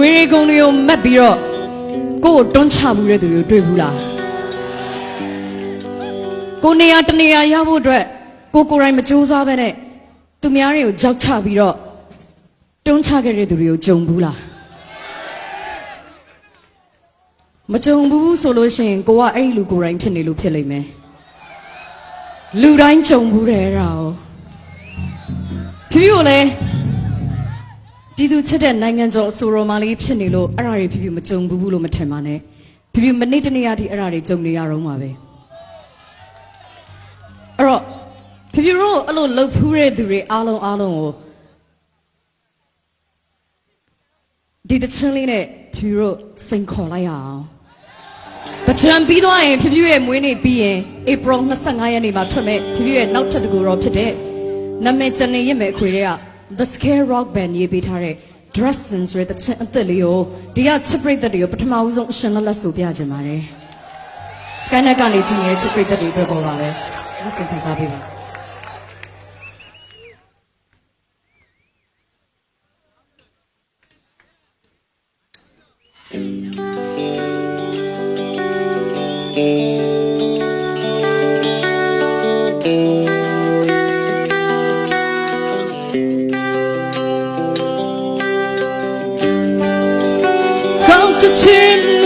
ဝေရီကုံတွေကိုမက်ပြီးတော့ကိုယ့်ကိုတွန်းချမှုတဲ့သူတွေကိုတွေ့ဘူးလားကိုနေရာတနေရာရဖို့အတွက်ကိုကိုယ်တိုင်မကြိုးစားဘဲနဲ့သူများတွေကိုကြောက်ချပြီးတော့တွန်းချခဲ့တဲ့သူတွေကိုကြုံဘူးလားမကြုံဘူးဆိုလို့ရှိရင်ကိုကအဲ့ဒီလူကိုယ်တိုင်ဖြစ်နေလို့ဖြစ်လိမ့်မယ်လူတိုင်းကြုံဘူးတယ်အဲ့ဒါ哦ဖြူဖြူကိုလည်း ပြည်သူချစ်တဲ့နိုင်ငံကျော်အဆိုတော်မလေးဖြစ်နေလို့အဲ့ဒါတွေဖြစ်ဖြစ်မကြုံဘူးဘူးလို့မထင်ပါနဲ့ဖြစ်ဖြစ်မနေ့တနေ့အထိအဲ့ဒါတွေကြုံနေရတော့မှာပဲအဲ့တော့ဖြစ်ဖြစ်တို့အဲ့လိုလှုပ်ဖူးတဲ့သူတွေအားလုံးအားလုံးကိုဒီတချင်းလေးနဲ့ဖြစ်ဖြစ်တို့စိန်ခေါ်လိုက်ရအောင်တချံပြီးသွားရင်ဖြစ်ဖြစ်ရဲ့မွေးနေ့ပြီးရင် April 25ရက်နေ့မှာထွက်မဲ့ဖြစ်ဖြစ်ရဲ့နောက်ထပ်တစ်ခုတော့ဖြစ်တဲ့နာမည်ကျနေရမဲ့အခွေတွေက The Scare Rock Band ရေးပေးထားတဲ့ Dressing ဆိုတဲ့တချင်အသက်လေးကိုဒီကချစ်ပရိသတ်တွေကိုပထမဦးဆုံးအရှင်လက်လက်ဆိုပြချင်ပါတယ်။ Skynet ကနေကြည့်နေတဲ့ချစ်ပရိသတ်တွေအတွက်ပေါ်ပါပဲ။လက်ဆင့်ခံစားပေးပါကောင်း ချစ်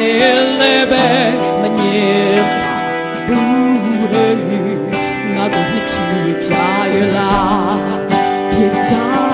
နဲ့လည်းပဲမငြင်းဘူးဟဲ့ငါတို့နှစ်ချီကြရလားပြစ်တာ